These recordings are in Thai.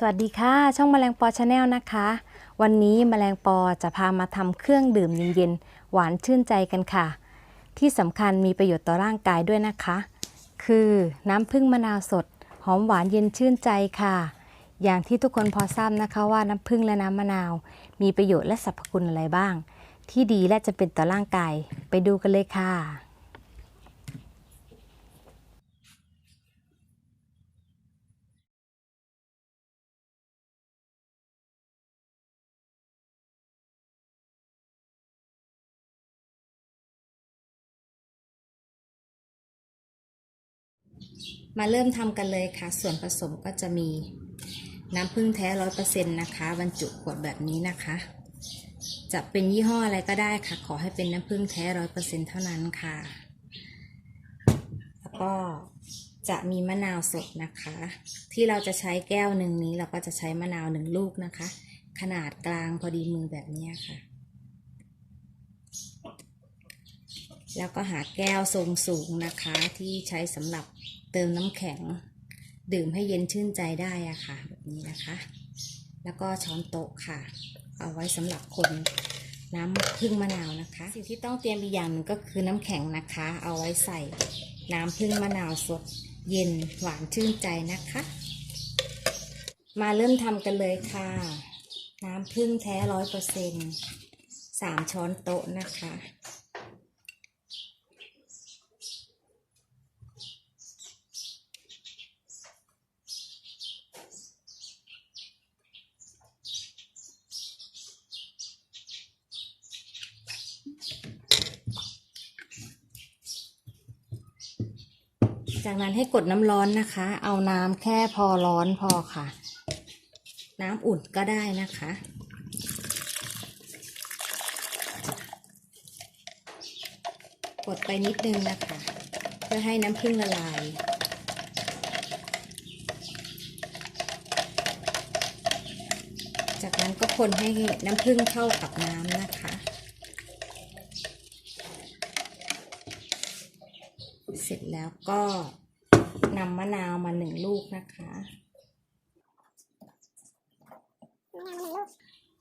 สวัสดีค่ะ ช่องแมลงปอชาแนลนะคะ วันนี้แมลงปอจะพามาทำเครื่องดื่มเย็นๆ หวานชื่นใจกันค่ะ ที่สำคัญมีประโยชน์ต่อร่างกายด้วยนะคะ คือน้ำผึ้งมะนาวสด หอมหวานเย็นชื่นใจค่ะ อย่างที่ทุกคนพอทราบนะคะว่าน้ำผึ้งและน้ำมะนาว มีประโยชน์และสรรพคุณอะไรบ้าง ที่ดีและจะเป็นต่อร่างกายไปดูกันเลยค่ะ มาเริ่มทำกันเลยค่ะ ส่วนผสมก็จะมีน้ำผึ้งแท้ร้อยเปอร์เซ็นต์นะคะ บรรจุขวดแบบนี้นะคะ จะเป็นยี่ห้ออะไรก็ได้ค่ะ ขอให้เป็นน้ำผึ้งแท้ร้อยเปอร์เซ็นต์เท่านั้นค่ะ แล้วก็จะมีมะนาวสดนะคะ ที่เราจะใช้แก้วหนึ่งนี้เราก็จะใช้มะนาวหนึ่งลูกนะคะ ขนาดกลางพอดีมือแบบนี้ค่ะ แล้วก็หาแก้วทรงสูงนะคะที่ใช้สำหรับ เติมน้ำแข็ง ดื่มให้เย็นชื่นใจได้อะค่ะ แบบนี้นะคะ แล้วก็ช้อนโต๊ะค่ะ เอาไว้สำหรับคนน้ำพึ่งมะนาวนะคะ สิ่งที่ต้องเตรียมอีกอย่างหนึ่งก็คือน้ำแข็งนะคะ เอาไว้ใส่น้ำพึ่งมะนาวสดเย็นหวานชื่นใจนะคะ มาเริ่มทำกันเลยค่ะ น้ำพึ่งแท้ร้อยเปอร์เซ็นต์สามช้อนโต๊ะนะคะ จากนั้นให้กดน้ำร้อนนะคะ เอาน้ำแค่พอร้อนพอค่ะ น้ำอุ่นก็ได้นะคะ กดไปนิดนึงนะคะ เพื่อให้น้ำผึ้งละลายจากนั้นก็คนให้น้ำผึ้งเข้ากับน้ำนะคะ เสร็จแล้วก็นำมะนาวมาหนึ่งลูกนะคะ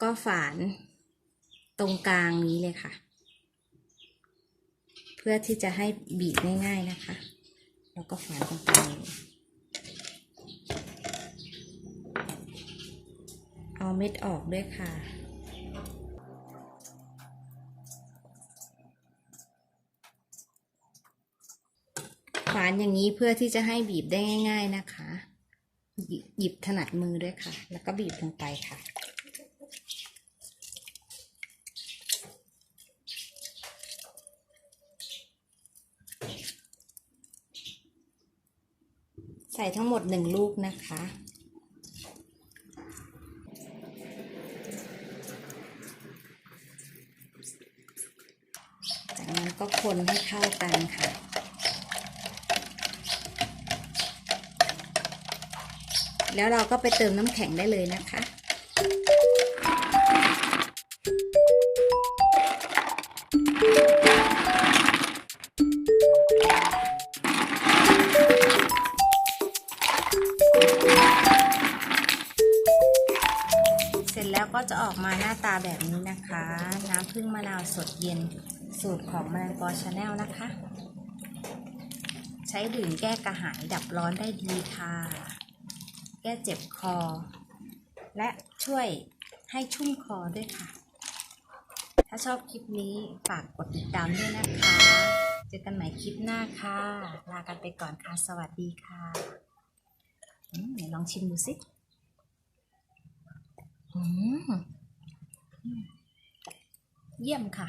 ก็ฝานตรงกลางนี้เลยค่ะ เพื่อที่จะให้บีบง่ายๆนะคะ แล้วก็ฝานตรงกลางเอาเม็ดออกด้วยค่ะ ฝานอย่างนี้เพื่อที่จะให้บีบได้ง่าย ๆนะคะหยิบหยิบถนัดมือด้วยค่ะ แล้วก็บีบลงไปค่ะใส่ทั้งหมดหนึ่งลูกนะคะ จากนั้นก็คนให้เข้ากันค่ะ แล้วเราก็ไปเติมน้ำแข็งได้เลยนะคะ เสร็จแล้วก็จะออกมาหน้าตาแบบนี้นะคะ น้ำผึ้งมะนาวสดเย็นสูตรของแมลงปอชาแนลนะคะ ใช้ดื่มแก้กระหายดับร้อนได้ดีค่ะ ก้เจ็บคอ และช่วยให้ชุ่มคอด้วยค่ะ ถ้าชอบคลิปนี้ฝากกดติดตามด้วยนะคะ เจอกันใหม่คลิปหน้าค่ะ ลากันไปก่อนค่ะ สวัสดีค่ะเดี๋ยวลองชิมดูสิเยี่ยมค่ะ